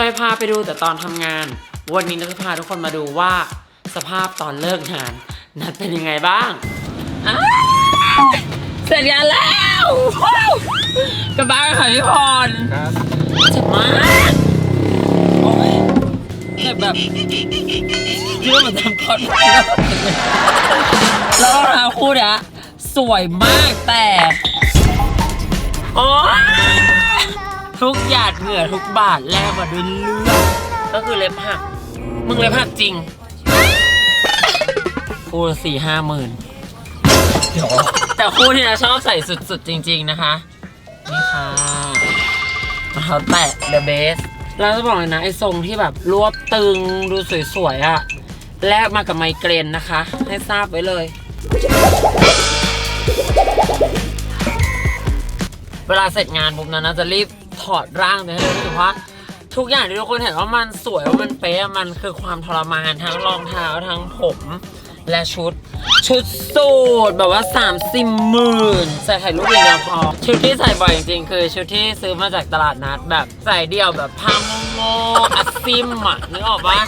เคยพาไปดูแต่ตอนทำงาน วันนี้นัทจะพาทุกคนมาดูว่า สภาพตอนเลิกงาน นัดเป็นยังไงบ้างอ้าวเสร็จงานแล้วว้าวกลับบ้านค่ะพี่พรครับเจ็บมากโอ้ยเจ็บแบบคิดว่ามันทำคอนแล้วแล้วรองเท้าคู่เนี้ยสวยมากแต่ โอ้ย ทุกหยาดเหงื่อทุกบาทแลกมาด้วยเลือดก็คือเล็บหัก มึงเล็บหักจริงคู่สี่ห้าหมื่นแต่คู่ที่นะชอบใส่สุดๆ จริง ๆนะคะ นี่ค่ะรองเท้าแตะ the best แล้วจะบอกเลยนะไอ้ทรงที่แบบรวบตึงดูสวยๆอะแลกมากับไมเกรนนะคะ ให้ทราบไว้เลย เวลาเสร็จงานปุ๊บนั้นะจะรีบ อดร่างเลยให้รู้สึกว่าทุกอย่างที่ทุกคนเห็นว่ามันสวยว่ามันเป๊ะมันคือความทรมานทั้งรองเท้าทั้งผมและชุด ชุดสูทแบบว่า3ามสิบหมื่นใส่ถ่ายรูปอย่างเดียวพอชุดที่ใส่บ่อยจริงๆ คือชุดที่ซื้อมาจากตลาดนัดแบบใส่เดี่ยวแบบพังโง่อัดซิมอะนึกออกปะ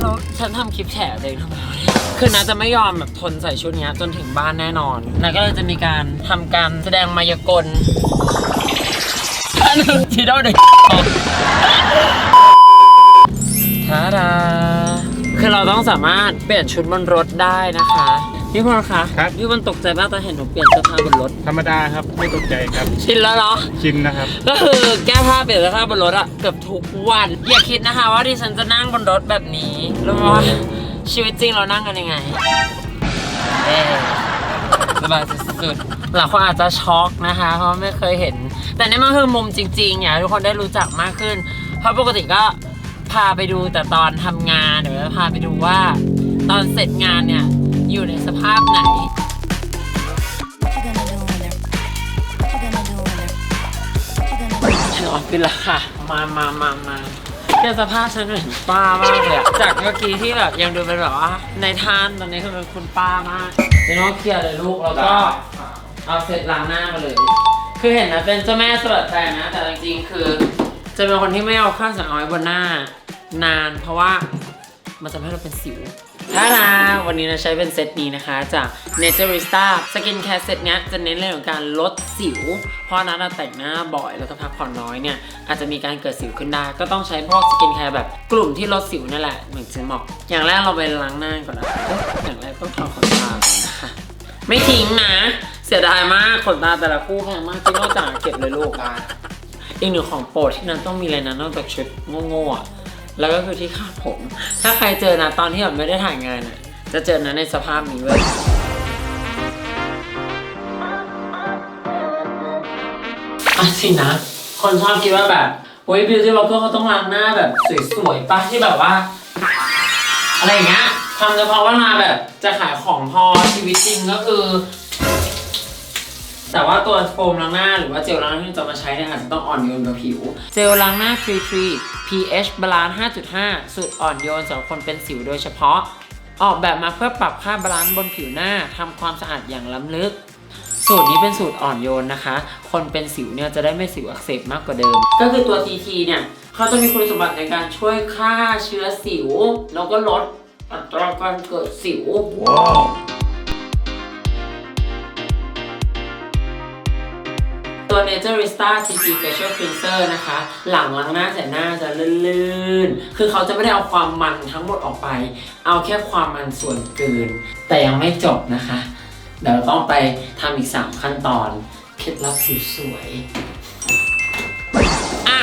แล้วฉันทำคลิปแฉเองทำไมวเนี่ยคือนาจะไม่ยอมแบบทนใส่ชุดนี้จนถึงบ้านแน่นอนนาก็เลยจะมีการทำการแสดงมายากล หนึ่งทีเดียวเด็กทาดาคือเราต้องสามารถเปลี่ยนชุดบนรถได้นะคะ พี่พลคะครับ พี่มันตกใจมากตอนเห็นหนูเปลี่ยนเสื้อผ้าบนรถ ธรรมดาครับ ไม่ตกใจครับ ชินแล้วเนาะ ชินนะครับ ก็คือแก้ผ้าเปลี่ยนเสื้อผ้าบนรถอะเกือบทุกวัน อย่าคิดนะคะว่าดิฉันจะนั่งบนรถแบบนี้รู้ไหมว่าชีวิตจริงเรานั่งกันยังไงเอ๊สบายสุดๆหลายคนอาจจะช็อกนะคะ เพราะไม่เคยเห็น แต่นี่มันคือมุมจริงๆอยากให้ทุกคนได้รู้จักมากขึ้น เพราะปกติก็พาไปดูแต่ตอนทำงานหรือว่าพาไปดูว่า ตอนเสร็จงานเนี่ย อยู่ในสภาพไหน What you gonna do when they're What you gonna do when they're What you gonna do ถึงออฟฟิศแล้วค่ะ มามามามาแค่สภาพฉันเหมือนป้ามากเลยอะจากเมื่อกี้ที่แบบยังดูเป็นแบบว่าในทานตอนนี้คือเป็นคุณป้ามากเดี๋ยวน้องเคลียร์เลยลูกแล้วก็ เอาเสร็จล้างหน้ามาเลย คือเห็นนะเป็นเจ้าแม่สลัดแต่นะ แต่จริงๆคือ จะเป็นคนที่ไม่เอาเครื่องสำอางไว้บนหน้า นาน เพราะว่ามันจะทำให้เราเป็นสิวถ้านะวันนี้เราใช้เป็นเซตนี้นะคะ จาก Naturista Skin Care เซตเนี้ยจะเน้นเรื่องของการลดสิว เพราะนั้นเราแต่งหน้าบ่อยแล้วก็พักผ่อนน้อยเนี่ย อาจจะมีการเกิดสิวขึ้นได้ ก็ต้องใช้พวกสกินแคร์แบบกลุ่มที่ลดสิวนั่นแหละเหมือนจะเหมาะอย่างแรกเราไปล้างหน้าก่อนนะอย่างแรกต้องทาขนตาก่อนนะคะไม่ทิ้งนะ เสียดายมากขนตาแต่ละคู่แพงมากที่นอกจากเก็บเลยลูกอีกหนึ่งของโปรดที่นั้นต้องมีเลยนะนอกจากชุดโง่ๆอะแล้วก็คือที่คาดผม ถ้าใครเจอนะตอนที่แบบไม่ได้ถ่ายงานอะ จะเจอนะในสภาพนี้เว้ยอะสินะ คนชอบคิดว่าแบบโอ้ยบิวตี้บล็อกเกอร์เขาต้องล้างหน้าแบบสวยๆปะที่แบบว่า อะไรอย่างเงี้ยทำเฉพาะเวลาแบบจะขายของพอชีวิตจริงก็คือ แต่ว่าตัวโฟมล้างหน้าหรือว่าเจลล้างหน้าที่จะมาใช้เนี่ยอาจจะต้องอ่อนโยนกับผิว เจลล้างหน้าทรีทรี pH balance 5.5สูตรอ่อนโยนสำหรับคนเป็นสิวโดยเฉพาะ ออกแบบมาเพื่อปรับค่าบาลานซ์บนผิวหน้าทำความสะอาดอย่างล้ำลึก สูตรนี้เป็นสูตรอ่อนโยนนะคะ คนเป็นสิวเนี่ยจะได้ไม่สิวอักเสบมากกว่าเดิม ก็คือตัว TT เนี่ยเขาจะมีคุณสมบัติในการช่วยฆ่าเชื้อสิว แล้วก็ลดอัตราการเกิดสิว ตัว Naturista TT Facial Cleanser นะคะ หลังล้างหน้าเสร็จหน้าจะลื่นๆ คือเขาจะไม่ได้เอาความมันทั้งหมดออกไป เอาแค่ความมันส่วนเกิน แต่ยังไม่จบนะคะ เดี๋ยวเราต้องไปทำอีก 3 ขั้นตอนเคล็ดลับผิวสวยอะ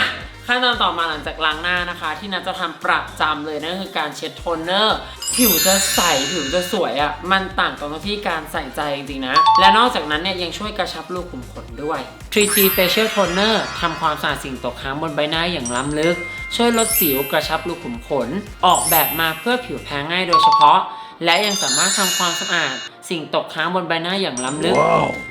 ขั้นตอนต่อมาหลังจากล้างหน้านะคะ ที่นัทจะทำประจำเลยนั่นคือการเช็ดโทนเนอร์ ผิวจะใสผิวจะสวยอะ่ะ มันต่างตรงที่การใส่ใจจริงๆนะ และนอกจากนั้นเนี่ยยังช่วยกระชับรูขุมขนด้วย 3G Facial Toner ทำความสะอาดสิ่งตกค้างบนใบหน้าอย่างล้ำลึก ช่วยลดสิวกระชับรูขุมขน ออกแบบมาเพื่อผิวแพ้ง่ายโดยเฉพาะ และยังสามารถทำความสะอาด สิ่งตกค้างบนใบหน้าอย่างล้ำลึก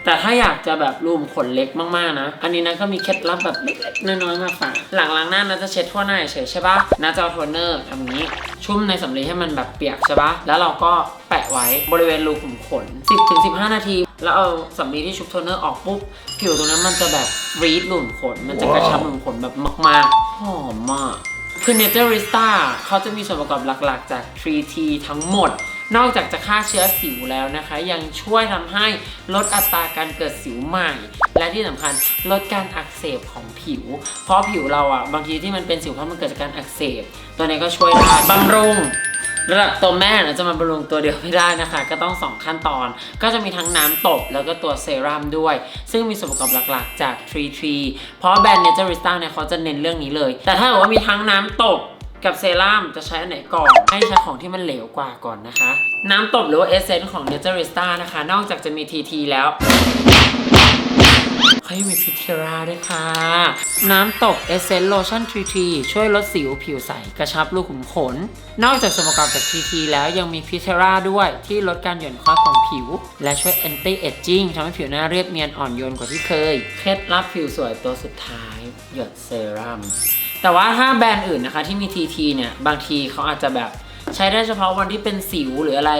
แต่ถ้าอยากจะแบบรูมขนเล็กมากๆนะ อันนี้นะก็มีเคล็ดลับแบบเล็กๆน้อยๆมาฝากหลังล้างหน้านะจะเช็ดทั่วหน้าเฉยๆใช่ปะนะจะเอาโทนเนอร์ทำนี้ชุ่มในสำลีให้มันแบบเปียกใช่ปะแล้วเราก็แปะไว้บริเวณรูขุมขน 10-15 นาที แล้วเอาสำลีที่ชุบโทนเนอร์ออกปุ๊บ ผิวตรงนั้นมันจะแบบรีดหลุมขน มันจะกระชับหลุมขนแบบมากๆหอมมากคือ Naturista เขาจะมีส่วนประกอบหลักๆจาก 3T ทั้งหมด นอกจากจะฆ่าเชื้อสิวแล้วนะคะ ยังช่วยทำให้ลดอัตราการเกิดสิวใหม่ และที่สำคัญลดการอักเสบของผิว เพราะผิวเราอะบางทีที่มันเป็นสิวเพราะมันเกิดจากการอักเสบ ตัวนี้ก็ช่วยได้บำรุงระดับตัวแม่นะจะมาบำรุงตัวเดียวไม่ได้นะคะ ก็ต้อง 2 ขั้นตอน ก็จะมีทั้งน้ำตบแล้วก็ตัวเซรั่มด้วย ซึ่งมีส่วนประกอบหลักๆจาก Tree Tree เพราะแบรนด์ Naturista เนี่ยเขาจะเน้นเรื่องนี้เลย แต่ถ้าเกิดว่ามีทั้งน้ำตบ กับเซรั่มจะใช้อันไหนก่อน ให้ใช้ของที่มันเหลวกว่าก่อนนะคะ น้ำตบหรือเอเซนส์ของ Naturista นะคะ นอกจากจะมี TT แล้วเขายังมีพิเทราด้วยค่ะ น้ำตกเอเซนโลชั่นทรีทีช่วยลดสิวผิวใส กระชับรูขุมขน นอกจากส่วนประกอบจากทรีทีแล้วยังมีพิเทราด้วยที่ลดการหย่อนคล้อยของผิว และช่วยแอนตี้เอจจิ้งทำให้ผิวหน้าเรียบเนียนอ่อนโยนกว่าที่เคย เคล็ดลับผิวสวยตัวสุดท้าย หยดเซรั่ม แต่ว่าถ้าแบรนด์อื่นนะคะที่มี TT เนี่ยบางทีเขาอาจจะแบบใช้ได้เฉพาะวันที่เป็นสิวหรืออะไร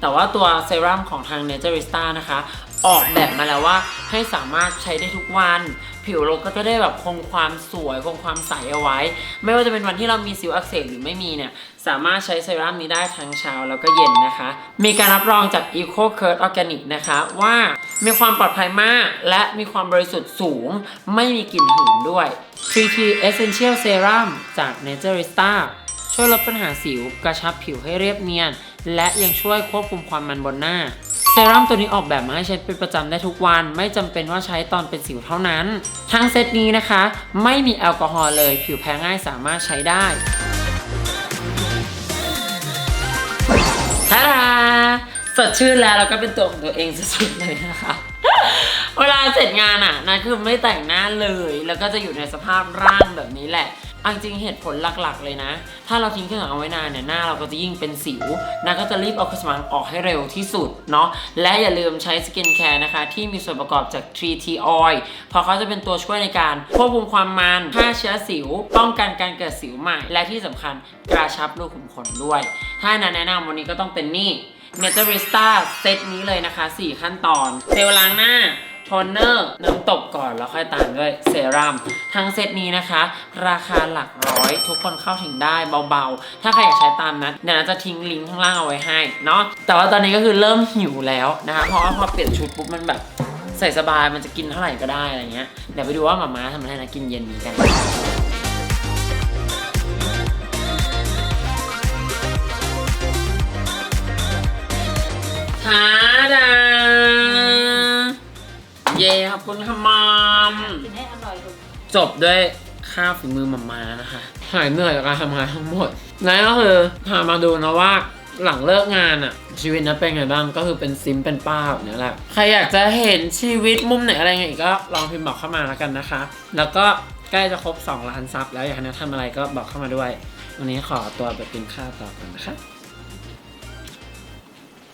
แต่ว่าตัวเซรั่มของทาง Naturista นะคะ ออกแบบมาแล้วว่าให้สามารถใช้ได้ทุกวัน ผิวเราก็จะได้แบบคงความสวยคงความใสเอาไว้ ไม่ว่าจะเป็นวันที่เรามีสิวอักเสบหรือไม่มีเนี่ย สามารถใช้เซรั่มนี้ได้ทั้งเช้าแล้วก็เย็นนะคะ มีการรับรองจาก Eco Curt Organic นะคะว่ามีความปลอดภัยมาก และมีความบริสุทธิ์สูง ไม่มีกลิ่นหืนด้วย 3T Essential Serum จาก Naturista ช่วยลดปัญหาสิวกระชับผิวให้เรียบเนียน และยังช่วยควบคุมความมันบนหน้า เซรั่มตัวนี้ออกแบบมาให้ใช้เป็นประจำได้ทุกวัน ไม่จำเป็นว่าใช้ตอนเป็นสิวเท่านั้น ทั้งเซตนี้นะคะ ไม่มีแอลกอฮอล์เลย ผิวแพ้ง่ายสามารถใช้ได้ท่าดาสดชื่นแล้วแล้วก็เป็นตัวของตัวเองสุดๆเลยนะคะ เวลาเสร็จงานอะนะคือไม่แต่งหน้าเลย แล้วก็จะอยู่ในสภาพร่างแบบนี้แหละเอาจริงเหตุผลหลักๆ เลยนะ ถ้าเราทิ้งเครื่องสำอางเอาไว้นานเนี่ยหน้าเราก็จะยิ่งเป็นสิวนะก็จะรีบเอาเครื่องสำอางออกให้เร็วที่สุดเนาะ และอย่าลืมใช้สกินแคร์นะคะ ที่มีส่วนประกอบจาก 3T Oil เพราะเขาจะเป็นตัวช่วยในการควบคุมความมันฆ่าเชื้อสิว ป้องกันการเกิดสิวใหม่ และที่สำคัญกระชับรูขุมขนด้วย ถ้านะแนะนำวันนี้ก็ต้องเป็นนี่เนเ r อริสตาเซตนี้เลยนะคะ 4 ขั้นตอนเซลล์ล้างหน้า โทนเนอร์น้ำตบก่อนแล้วค่อยตามด้วยเซรั่มทั้งเซตนี้นะคะ ราคาหลักร้อย ทุกคนเข้าถึงได้เบาๆ ถ้าใครอยากใช้ตามนั้นเดี๋ยวจะทิ้งลิงก์ข้างล่างเอาไว้ให้เนาะแต่ว่าตอนนี้ก็คือเริ่มหิวแล้วนะคะ เพราะว่าพอเปลี่ยนชุดปุ๊บมันแบบใส่สบายมันจะกินเท่าไหร่ก็ได้อะไรเงี้ยเดี๋ยวไปดูว่าหมาม้าทำอะไรนะกินเย็นนี้กัน คุณค่ะมามกินให้อร่อยลูกจบด้วยข้าวฝีมือมามานะคะ หายเหนื่อยจากการทำงานทั้งหมดนั่นก็คือพามาดูนะว่าหลังเลิกงานอะชีวิตนะเป็นไงบ้างก็คือเป็นซิมเป็นป้าแบบนี้แหละใครอยากจะเห็นชีวิตมุมไหนอะไรไงอีกก็ลองพิมพ์บอกเข้ามาแล้วกันนะคะ แล้วก็ใกล้จะครบ 2 ล้านซับแล้วอยากให้แนะทำอะไรก็บอกเข้ามาด้วย วันนี้ขอตัวไปกินข้าวต่อกันนะคะ